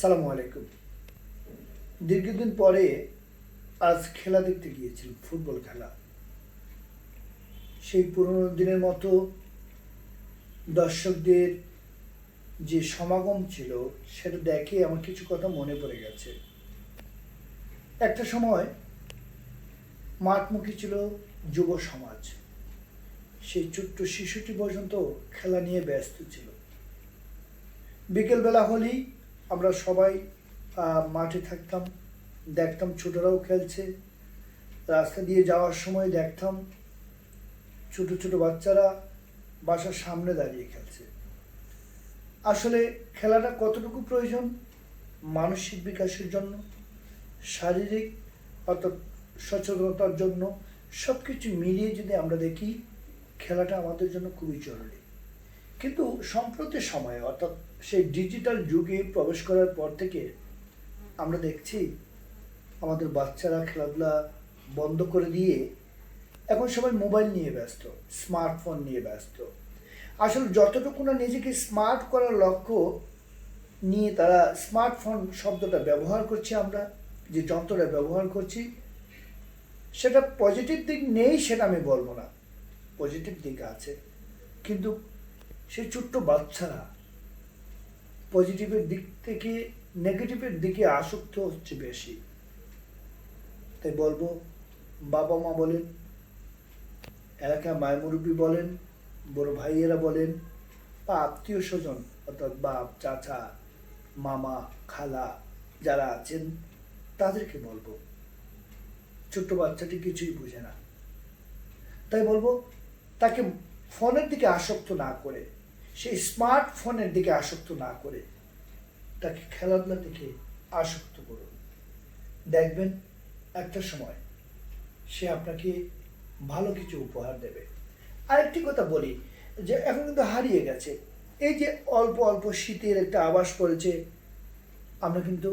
সালামু আলাইকুম। দীর্ঘদিন পরে আজ খেলা দেখতে গিয়েছিলাম, ফুটবল খেলা। সেই পুরনো দিনের মতো দর্শকদের যে সমাগম ছিল, সেটা দেখে আমার কিছু কথা মনে পড়ে গেছে। একটা সময় মাঠমুখী ছিল যুব সমাজ। সেই ছোট্ট শিশুটি পর্যন্ত খেলা নিয়ে ব্যস্ত ছিল। বিকেলবেলা হলেই আমরা সবাই মাঠে থাকতাম, দেখতাম ছোটরাও খেলছে। রাস্তা দিয়ে যাওয়ার সময় দেখতাম ছোট ছোট বাচ্চারা বাসার সামনে দাঁড়িয়ে খেলছে। আসলে খেলাটা কতটুকু প্রয়োজন? মানসিক বিকাশের জন্য, শারীরিক অর্থাৎ সচেতনতার জন্য সব কিছু মিলিয়ে যদি আমরা দেখি, খেলাটা আমাদের জন্য খুবই জরুরি। কিন্তু সম্প্রতি সময়ে, অর্থাৎ সেই ডিজিটাল যুগে প্রবেশ করার পর থেকে আমরা দেখছি আমাদের বাচ্চারা খেলাধুলা বন্ধ করে দিয়ে এখন সবাই মোবাইল নিয়ে ব্যস্ত স্মার্টফোন নিয়ে ব্যস্ত। আসলে যতটুকু না নিজেকে স্মার্ট করার লক্ষ্য নিয়ে তারা স্মার্টফোন শব্দটা ব্যবহার করছি আমরা, যে যন্ত্রটা ব্যবহার করছি, সেটা পজিটিভ দিক নেই সেটা আমি বলব না। পজিটিভ দিক আছে। কিন্তু সেই ছোট্ট বাচ্চারা পজিটিভের দিক থেকে নেগেটিভের দিকে আসক্ত হচ্ছে বেশি। তাই বলব, বাবা মা বলেন এলাকার মায় মুরব্বী বলেন, বড় ভাইয়েরা বলেন, বা আত্মীয় স্বজন, অর্থাৎ বাপ, চাচা, মামা, খালা যারা আছেন, তাদেরকে বলব, ছোট্ট বাচ্চাটি কিছুই বোঝে না। তাই বলব, তাকে ফোনের দিকে আসক্ত না করে সেই স্মার্টফোনের দিকে আসক্ত না করে তাকে খেলাধুলা দিকে আসক্ত করুন। দেখবেন, একটা সময় সে আপনাকে ভালো কিছু উপহার দেবে। আরেকটি কথা বলি, যে এখন কিন্তু হারিয়ে গেছে। এই যে অল্প অল্প শীতের একটা আবাস পড়েছে, আমরা কিন্তু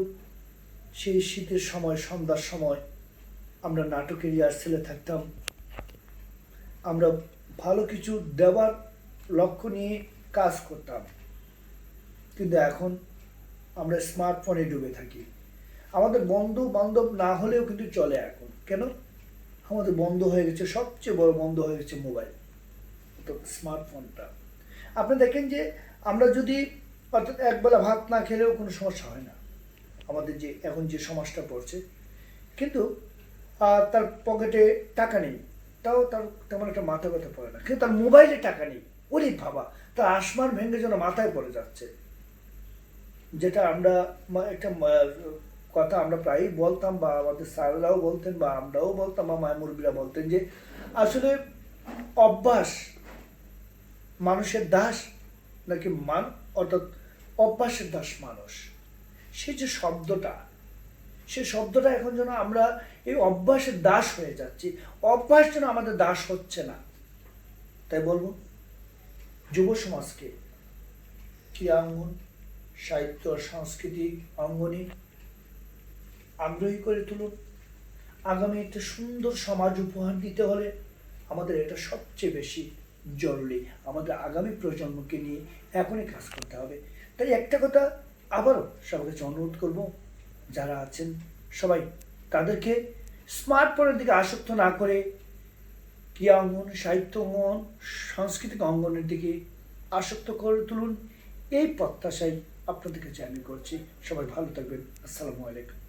সেই শীতের সময়, সন্ধ্যার সময় আমরা নাটকের রিহার্সেলে থাকতাম। আমরা ভালো কিছু দেওয়ার লক্ষ্য নিয়ে কাজ করতাম। কিন্তু এখন আমরা স্মার্টফোনে ডুবে থাকি। আমাদের বন্ধু বান্ধব না হলেও কিন্তু চলে এখন। কেন? আমাদের বন্ধ হয়ে গেছে, সবচেয়ে বড় বন্ধ হয়ে গেছে মোবাইল তো স্মার্টফোনটা আপনি দেখেন যে আমরা যদি অর্থাৎ একবেলা ভাত না খেলেও কোনো সমস্যা হয় না। আমাদের যে এখন যে সমাজটা পড়ছে। কিন্তু তার পকেটে টাকা নেই। তাও তার তেমন একটা মাথা ব্যথা পড়ে না। কিন্তু তার মোবাইলে টাকা নেই। ওরে বাবা, তা আসমান ভেঙে যেন মাথায় পড়ে যাচ্ছে। যেটা আমরা একটা কথা আমরা প্রায়ই বলতাম বা আমাদের স্যাররাও বলতেন বা আমরাও বলতাম বা মায় মুরব্বীরা বলতেন যে, আসলে অভ্যাস মানুষের দাস নাকি মান, অর্থাৎ অভ্যাসের দাস মানুষ। সেই যে শব্দটা, সে শব্দটা এখন যেন আমরা এই অভ্যাসের দাস হয়ে যাচ্ছি। অভ্যাস যেন আমাদের দাস হচ্ছে না। তাই বলব? যুব সমাজকে ক্রীড়া অঙ্গন সাহিত্য আর সংস্কৃতি অঙ্গনে আগ্রহী করে তুলুন। আগামী একটা সুন্দর সমাজ উপহার দিতে হলে আমাদের এটা সবচেয়ে বেশি জরুরি। আমাদের আগামী প্রজন্মকে নিয়ে এখনই কাজ করতে হবে। তাই একটা কথা আবারও সবার কাছে অনুরোধ করব, যারা আছেন সবাই তাদেরকে স্মার্টফোনের দিকে আসক্ত না করে ক্রিয়া অঙ্গন, সাহিত্য অঙ্গন, সাংস্কৃতিক অঙ্গনের দিকে আসক্ত করে তুলুন, এই প্রত্যাশায় আপনাদেরকে জানিয়ে করছি, সবাই ভালো থাকবেন, আসসালামু আলাইকুম।